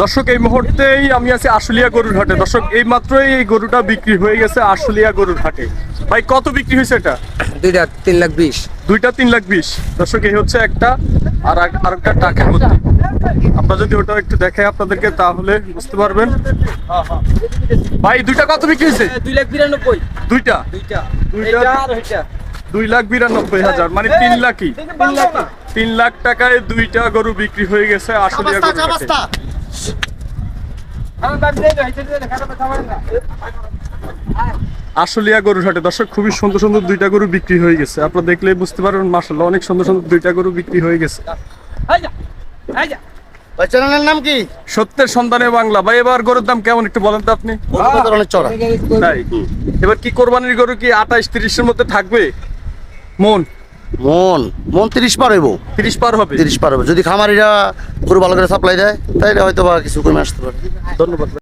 দর্শক এই মুহূর্তেই আমি আছি আশুলিয়া গরুর হাটে। দর্শক এই মাত্রই এই গরুটা বিক্রি হয়ে গেছে আশুলিয়া গরুর হাটে। ভাই কত বিক্রি হয়েছে এটা? দুইটা তিন লাখ বিশ। দুইটা তিন লাখ বিশ। দর্শক এই হচ্ছে একটা আর আর একটা টাকার মধ্যে। আমরা যদি ওটা একটু দেখাই আপনাদেরকে তাহলে বুঝতে পারবেন। ভাই দুইটা কত বিক্রি হয়েছে? দুই লাখ বিরানব্বই। দুইটা? দুইটা। দুই লাখ বিরানব্বই হাজার মানে তিন লাখই। তিন লাখ টাকায়। দুইটা গরু বিক্রি হয়ে গেছে আশুলিয়া নেই তো, হেঁটে দর্শক খুবই সুন্দর সুন্দর দুইটা গরু বিক্রি হয়ে গেছে। আপনারা দেখলে বুঝতে পারবেন মাসাল্লাহ অনেক সুন্দর সুন্দর দুইটা গরু বিক্রি হয়ে গেছে। চ্যানেলের নাম কি? সত্যের সন্ধানে বাংলা। ভাই এবার গরুর দাম কেমন একটু বলেন তো আপনি? অনেক চড়া। তাই। এবার কি কোরবানির গরু কি আঠাইশ তিরিশের মধ্যে থাকবে? মন। মন মন তিরিশ পার হইব। তিরিশ পার হবে। তিরিশ পার হবে যদি খামারিরা গরু ভালো করে সাপ্লাই দেয় তাহলে হয়তো বা কিছু কমে আসতে পারে। ধন্যবাদ।